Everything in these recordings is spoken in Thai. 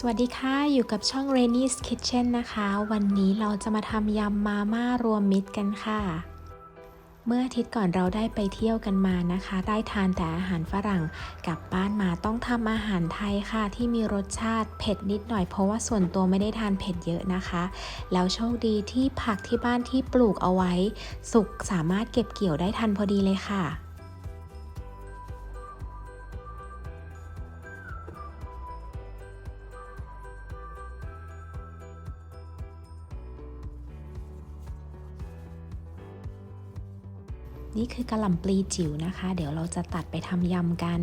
สวัสดีค่ะ อยู่กับช่อง Rainy's Kitchen นะคะ วันนี้เราจะมาทำยำมาม่ารวมมิตรกันค่ะ เมื่ออาทิตย์ก่อนเราได้ไปเที่ยวกันมานะคะ ได้ทานแต่อาหารฝรั่ง กลับบ้านมาต้องทำอาหารไทยค่ะ ที่มีรสชาติเผ็ดนิดหน่อยเพราะว่าส่วนตัวไม่ได้ทานเผ็ดเยอะนะคะ แล้วโชคดีที่ผักที่บ้านที่ปลูกเอาไว้ สุกสามารถเก็บเกี่ยวได้ทันพอดีเลยค่ะ นี่คือกระหล่ำปลีจิ๋วนะคะ เดี๋ยวเราจะตัดไปทำยำกัน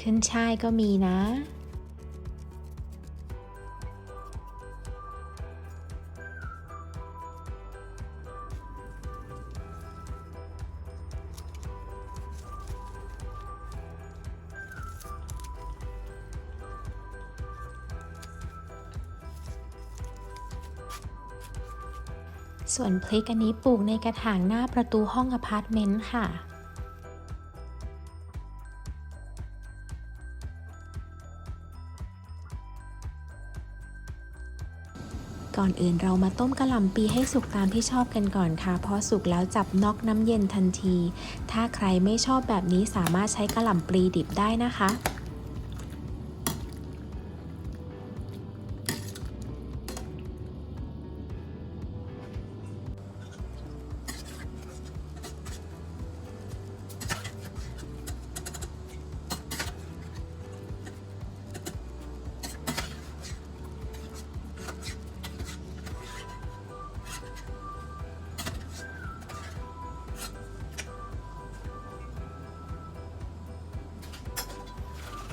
ขึ้นช่ายก็มีนะ ส่วนพริกอันนี้ปลูกในกระถางหน้าประตูห้องอพาร์ตเมนต์ค่ะก่อนอื่นเรามาต้มกระหล่ำปีให้สุกตามที่ชอบกันก่อนค่ะเพราะสุกแล้วจับน็อกน้ำเย็นทันที ถ้าใครไม่ชอบแบบนี้สามารถใช้กระหล่ำปลีดิบได้นะคะ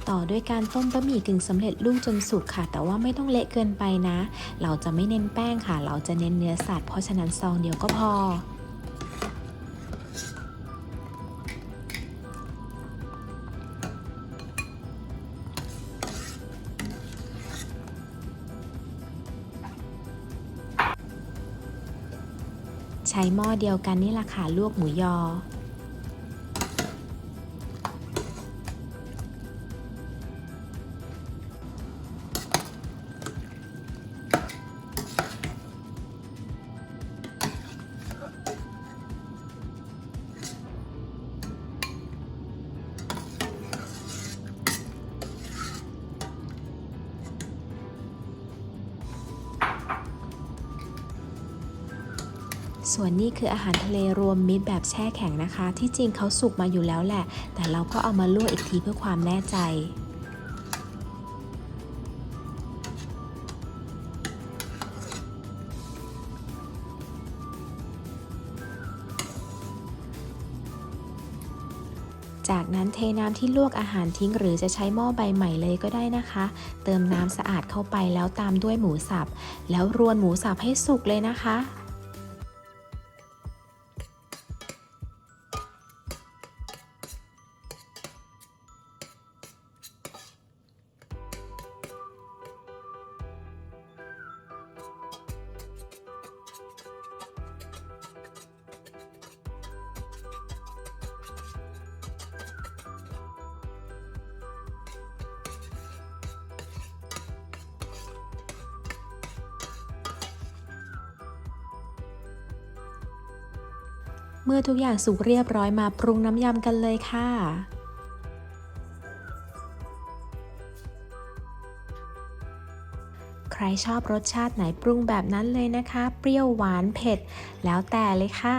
ต่อด้วยการต้มบะหมี่กึ่งสำเร็จรูปจนสุกค่ะ แต่ว่าไม่ต้องเละเกินไปนะ เราจะไม่เน้นแป้งค่ะ เราจะเน้นเนื้อสัตว์เพราะฉะนั้นซองเดียวก็พอใช้หม้อเดียวกันนี่แหละค่ะลวกหมูยอ ส่วนนี้คืออาหารทะเลรวมมิตรแบบแช่แข็งนะคะ ที่จริงเขาสุกมาอยู่แล้วแหละ แต่เราก็เอามาลวกอีกทีเพื่อความแน่ใจจากนั้นเทน้ำที่ลวกอาหารทิ้งหรือจะใช้หม้อใบใหม่เลยก็ได้นะคะ เติมน้ำสะอาดเข้าไปแล้วตามด้วยหมูสับ แล้วรวนหมูสับให้สุกเลยนะคะ เมื่อทุกอย่างสุกเรียบร้อยมาปรุงน้ำยำกันเลยค่ะ ใครชอบรสชาติไหนปรุงแบบนั้นเลยนะคะ เปรี้ยวหวานเผ็ด แล้วแต่เลยค่ะ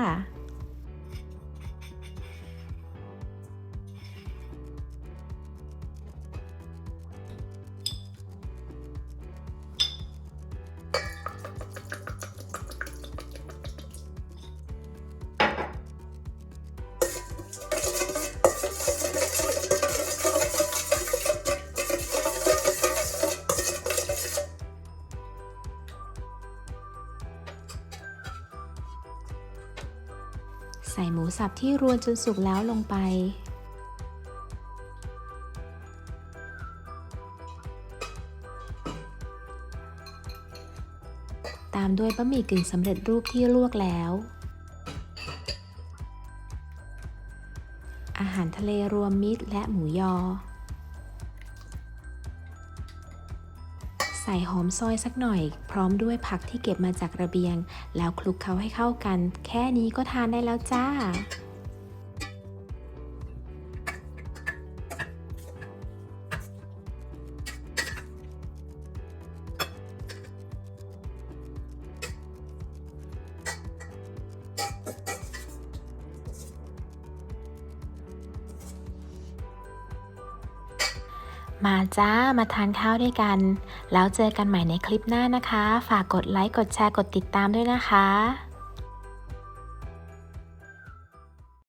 ใส่หมูสับที่รวนจนสุกแล้วลงไป ตามด้วยบะหมี่กึ่งสำเร็จรูปที่ลวกแล้ว อาหารทะเลรวมมิตรและหมูยอ ใส่หอมซอยสักหน่อย พร้อมด้วยผักที่เก็บมาจากระเบียง แล้วคลุกเคล้าให้เข้ากัน แค่นี้ก็ทานได้แล้วจ้า มาจ้า มาทานข้าวด้วยกัน แล้วเจอกันใหม่ในคลิปหน้านะคะ ฝากกดไลค์ กดแชร์ กดติดตามด้วยนะคะ